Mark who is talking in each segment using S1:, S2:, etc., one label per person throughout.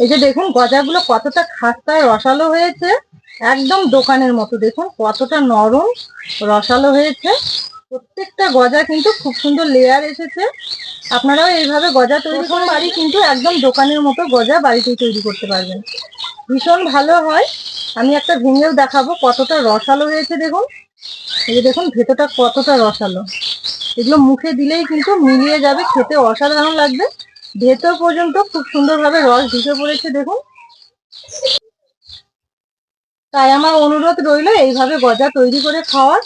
S1: এই যে দেখুন গজাগুলো কতটা খাস্তায় রসালো হয়েছে, একদম দোকানের মতো। দেখুন কতটা নরম রসালো হয়েছে। প্রত্যেকটা গজা কিন্তু খুব সুন্দর লেয়ার এসেছে। আপনারাও এইভাবে গজা তৈরি করে বাড়ি কিন্তু একদম দোকানের মতো গজা বাড়িতেই তৈরি করতে পারবেন। ভীষণ ভালো হয়। আমি একটা ভেঙেও দেখাবো কতটা রসালো হয়েছে দেখুন। এই যে দেখুন ভেতরটা কতটা রসালো। এগুলো মুখে দিলেই কিন্তু মিলিয়ে যাবে, খেতে অসাধারণ লাগবে। ভেতর পর্যন্ত খুব সুন্দরভাবে রস ঢুকে পড়েছে, দেখুন। তাই আমার অনুরোধ রইল এইভাবে গজা তৈরি করে খাওয়ার।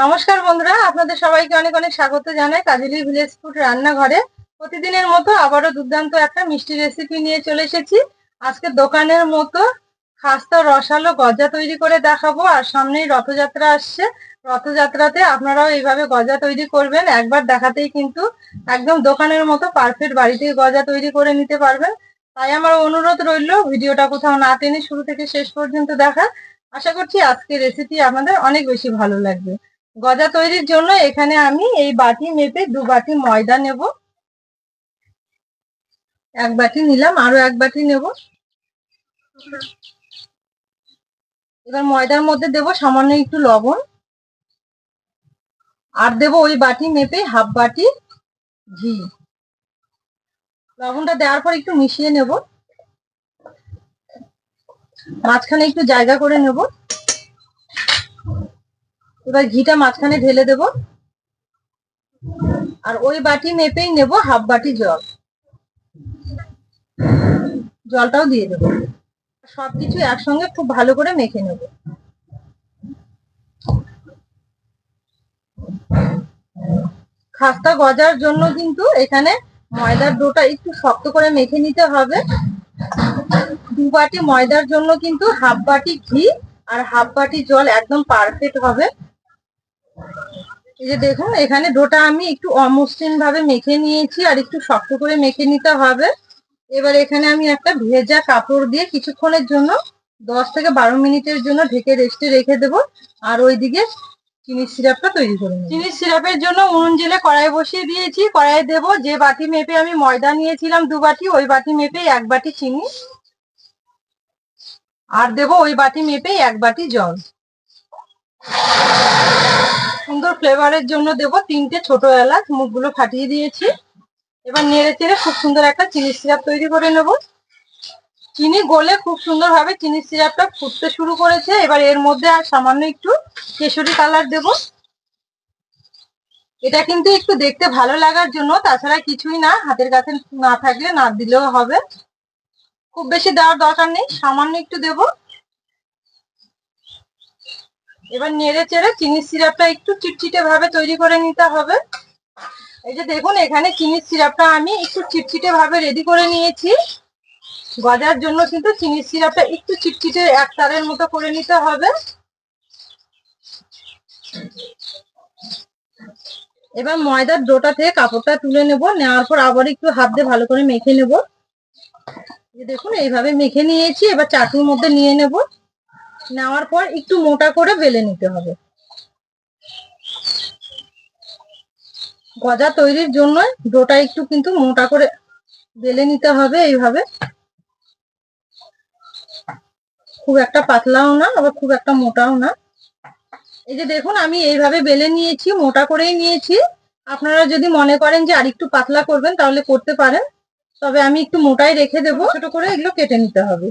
S1: নমস্কার বন্ধুরা, আপনাদের সবাইকে অনেক অনেক স্বাগত জানাই কাজলি ভিলেজ ফুড রান্নাঘরে। প্রতিদিনের মতো আবারও দুর্দান্ত একটা মিষ্টি রেসিপি নিয়ে চলে এসেছি। আজকে দোকানের মতো খাস্তা, রসালো গজা তৈরি করে দেখাবো। আর সামনেই রথযাত্রা আসছে। রথযাত্রাতে আপনারাও এইভাবে গজা তৈরি করবেন। একবার দেখাতেই কিন্তু একদম দোকানের মতো পারফেক্ট বাড়িতে গজা তৈরি করে নিতে পারবেন। তাই আমার অনুরোধ রইল, ভিডিওটা কোথাও না টেনে শুরু থেকে শেষ পর্যন্ত দেখা আশা করছি আজকের রেসিপি আপনাদের অনেক বেশি ভালো লাগবে। গজা তৈরির জন্য এখানে আমি এই বাটি মেপে দু বাটি ময়দা নেব। এক বাটি নিলাম, আরও এক বাটি নেব। এবার ময়দার মধ্যে দেব সামান্য একটু লবণ। আর দেব ওই বাটি মেপে হাফ বাটি ঘি। লবণটা দেওয়ার পর একটু মিশিয়ে নেব। মাঝখানে একটু জায়গা করে নেব। এবার ঘিটা মাঝখানে ঢেলে দেব। আর ওই বাটি মেপেই নেব হাফ বাটি জল। জলটাও দিয়ে দেব। সবকিছু একসঙ্গে খুব ভালো করে মেখে নেব। খাস্তা গজার জন্য কিন্তু এখানে ময়দার ডোটা একটু শক্ত করে মেখে নিতে হবে। দু বাটি ময়দার জন্য কিন্তু হাফ বাটি ঘি আর হাফ বাটি জল একদম পারফেক্ট হবে। এই যে দেখুন, এখানে ডোটা আমি একটু অমসৃণ ভাবে মেখে নিয়েছি আর একটু শক্ত করে মেখে নিতে হবে। এবার এখানে আমি একটা ভেজা কাপড় দিয়ে কিছুক্ষণের জন্য দশ থেকে বারো মিনিটের জন্য ঢেকে রেস্টে রেখে দেব। আর ওইদিকে চিনির সিরাপটা তৈরি করে চিনির সিরাপের জন্য উনুন জেলে কড়াই বসিয়ে দিয়েছি। কড়াই দেব যে বাটি মেপে আমি ময়দা নিয়েছিলাম দু বাটি, ওই বাটি মেপে এক বাটি চিনি। আর দেব ওই বাটি মেপে এক বাটি জল। সুন্দর ফ্লেভারের জন্য দেব তিনটে ছোট এলাচ, মুখগুলো ফাটিয়ে দিয়েছি। এবার নেড়ে চেড়ে খুব সুন্দর একটা চিনি সিরাপ তৈরি করে নেব। চিনি গলে খুব সুন্দর ভাবে চিনি সিরাপটা ফুটতে শুরু করেছে। এবার এর মধ্যে আর সামান্য একটু কেশরি কালার দেব। এটা কিন্তু একটু দেখতে ভালো লাগার জন্য, তাছাড়া কিছুই না, হাতের কাছে না থাকলে না দিলেও হবে। খুব বেশি দেওয়ার দরকার নেই, সামান্য একটু দেব। এবার নেড়ে চেড়ে চিনির সিরাপটা একটু চিটচিটে ভাবে তৈরি করে নিতে হবে। এই যে দেখুন, এখানে চিনির সিরাপটা আমি একটু চিটচিটে ভাবে রেডি করে নিয়েছি। গজার জন্য কিন্তু চিনির সিরাপটা একটু চিটচিটে এক তারের মতো করে নিতে হবে। এবার ময়দার ডোটা থেকে কাপড়টা তুলে নেব, নেওয়ার পর আবার একটু হাত দিয়ে ভালো করে মেখে নেব। দেখুন, এইভাবে মেখে নিয়েছি, এবার চাটুর মধ্যে নিয়ে নেব। নেওয়ার পর একটু মোটা করে বেলে নিতে হবে। গজা তৈরির জন্য ডোটা একটু কিন্তু মোটা করে বেলে নিতে হবে এইভাবে। খুব একটা পাতলাও না, আবার খুব একটা মোটাও না। এই যে দেখুন, আমি এইভাবে বেলে নিয়েছি, মোটা করেই নিয়েছি। আপনারা যদি মনে করেন যে আর একটু পাতলা করবেন, তাহলে করতে পারেন। তবে আমি একটু মোটাই রেখে দেবো, ছোট করে এগুলো কেটে নিতে হবে।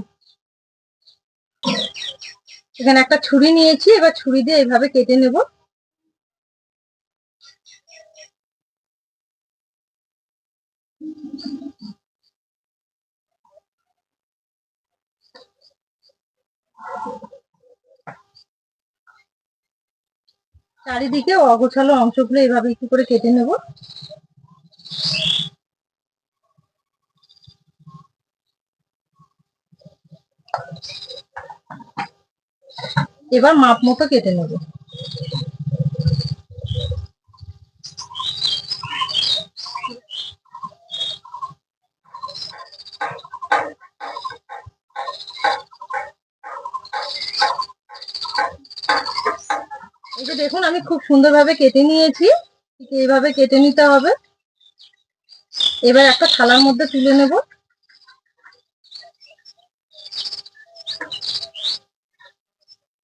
S1: এখানে একটা ছুরি নিয়েছি, এবার ছুরি দিয়ে এইভাবে কেটে নেব। চারিদিকে অগোছালো অংশগুলো এভাবে একটু করে কেটে নেব। এবার মাপ মতো কেটে নেব। দেখুন, আমি খুব সুন্দরভাবে কেটে নিয়েছি। এইভাবে কেটে নিতে হবে। এবার একটা থালার মধ্যে তুলে নেব।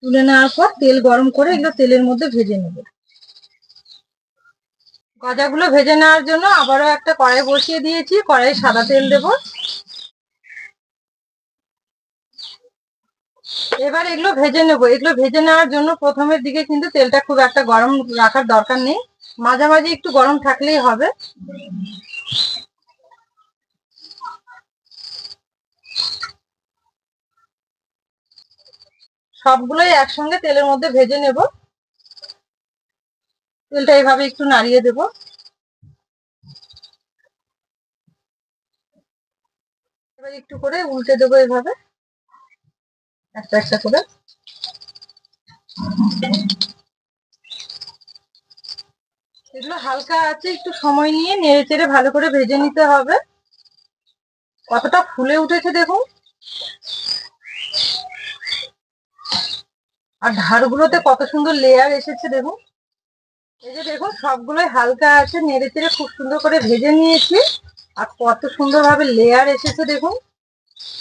S1: তুলে নেওয়ার পর তেল গরম করে এগুলো তেলের মধ্যে ভেজে নেব। গাজাগুলো ভেজে নেওয়ার জন্য আবারও একটা কড়াই বসিয়ে দিয়েছি। কড়াই সাদা তেল দেবো। এবার এগুলো ভেজে নেব। এগুলো ভেজে নেওয়ার জন্য প্রথমের দিকে কিন্তু তেলটা খুব একটা গরম রাখার দরকার নেই। মাঝামাঝি একটু গরম থাকলেই হবে। সবগুলোই একসঙ্গে তেলের মধ্যে ভেজে নেব। তেলটা এইভাবে একটু নাড়িয়ে দেব। এবার একটু করে উল্টে দেবো এভাবে একটা একটা করে। এগুলো হালকা আছে, একটু সময় নিয়ে নেড়ে চেড়ে ভালো করে ভেজে নিতে হবে। কতটা ফুলে উঠেছে দেখুন। আর ধারগুলোতে কত সুন্দর লেয়ার এসেছে দেখুন। এই যে দেখুন, সবগুলোই হালকা আছে, নেড়ে চেড়ে খুব সুন্দর করে ভেজে নিয়েছি। আর কত সুন্দর ভাবে লেয়ার এসেছে দেখুন।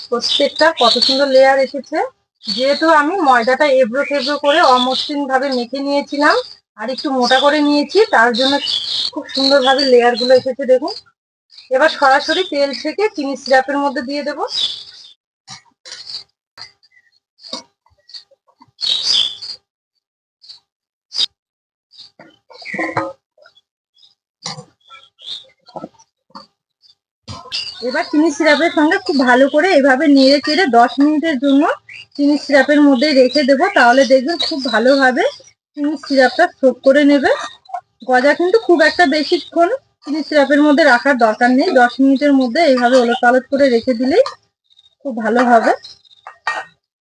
S1: প্রত্যেকটা কত সুন্দর লেয়ার এসেছে। যেহেতু আমি ময়দাটা এবড়ো থেবড়ো করে অমসৃণ ভাবে মেখে নিয়েছিলাম, আর একটু মোটা করে নিয়েছি, তার জন্য খুব সুন্দর ভাবে লেয়ারগুলো এসেছে দেখুন। এবার সরাসরি তেল থেকে চিনি সিরাপের মধ্যে দিয়ে দেবো। এবার চিনি সিরাপের সঙ্গে খুব ভালো করে এভাবে নেড়ে চেড়ে দশ মিনিটের জন্য চিনি সিরাপের মধ্যে রেখে দেবো, তাহলে দেখবেন খুব ভালোভাবে চিনি সিরাপটা সোপ করে নেবে। গজা কিন্তু খুব একটা বেশিক্ষণ চিনি সিরাপের মধ্যে রাখার দরকার নেই। দশ মিনিটের মধ্যে এইভাবে ওলট পালট করে রেখে দিলেই খুব ভালো হবে।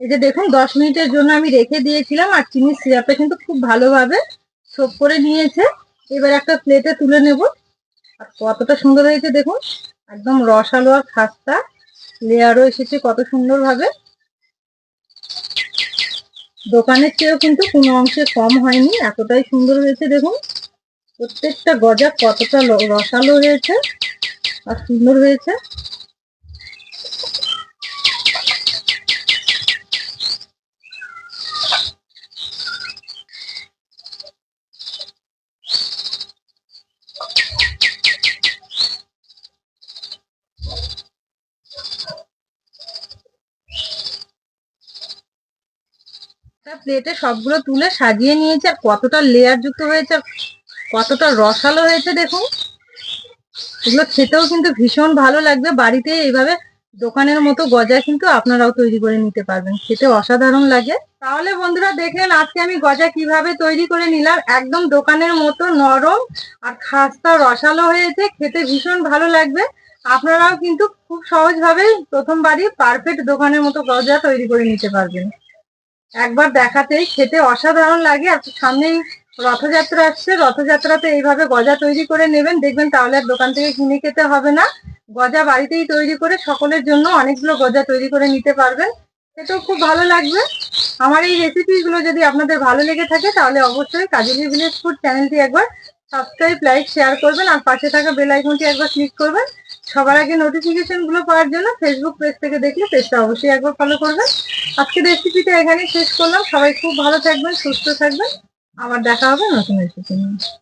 S1: এই যে দেখুন, দশ মিনিটের জন্য আমি রেখে দিয়েছিলাম, আর চিনি সিরাপটা কিন্তু খুব ভালোভাবে সোপ করে নিয়েছে। এবার একটা প্লেটে তুলে নেব। আর কতটা সুন্দর হয়েছে দেখুন, একদম রসালো আর খাস্তা। লেয়ারও এসেছে কত সুন্দর ভাবে দোকানের চেয়েও কিন্তু কোনো অংশে কম হয়নি, এতটাই সুন্দর হয়েছে দেখুন। প্রত্যেকটা গজা কতটা রসালো হয়েছে আর সুন্দর হয়েছে। প্লেটে সবগুলো তুলে সাজিয়ে নিয়েছে, আর কতটা লেয়ার যুক্ত হয়েছে, আর কতটা রসালো হয়েছে দেখুন। এগুলো খেতেও কিন্তু ভীষণ ভালো লাগবে বাড়িতে এইভাবে দোকানের মতো গজা কিন্তু আপনারাও তৈরি করে নিতে পারবেন, খেতে অসাধারণ লাগে। তাহলে বন্ধুরা দেখলেন আজকে আমি গজা কীভাবে তৈরি করে নিলাম, একদম দোকানের মতো নরম আর খাস্তা রসালো হয়েছে, খেতে ভীষণ ভালো লাগবে। আপনারাও কিন্তু খুব সহজভাবে প্রথমবারই পারফেক্ট দোকানের মতো গজা তৈরি করে নিতে পারবেন। একবার দেখাতেই খেতে অসাধারণ লাগে। আর সামনেই রথযাত্রা আসছে। রথযাত্রাতে এইভাবে গজা তৈরি করে নেবেন। দেখবেন তাহলে আর দোকান থেকে কিনে খেতে হবে না। গজা বাড়িতেই তৈরি করে সকলের জন্য অনেকগুলো গজা তৈরি করে নিতে পারবেন। সেটাও খুব ভালো লাগবে। আমার এই রেসিপিগুলো যদি আপনাদের ভালো লেগে থাকে, তাহলে অবশ্যই কাজলি ভিলেজ ফুড চ্যানেলটি একবার সাবস্ক্রাইব, লাইক, শেয়ার করবেন। আর পাশে থাকা বেল আইকনটি একবার ক্লিক করবেন। সবার আগে নোটিফিকেশনগুলো পাওয়ার জন্য ফেসবুক পেজ থেকে দেখলে পেজটা অবশ্যই একবার ফলো করবেন। আজকে রেসিপিটা এখানেই শেষ করলাম। সবাই খুব ভালো থাকবেন, সুস্থ থাকবেন। আবার দেখা হবে নতুন রেসিপি নিয়ে।